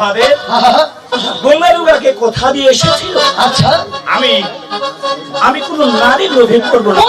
অভাবে গঙ্গারুগাকে কথা দিয়ে এসেছিল। আচ্ছা। আমি আমি কোনো নারী লোভে করব না।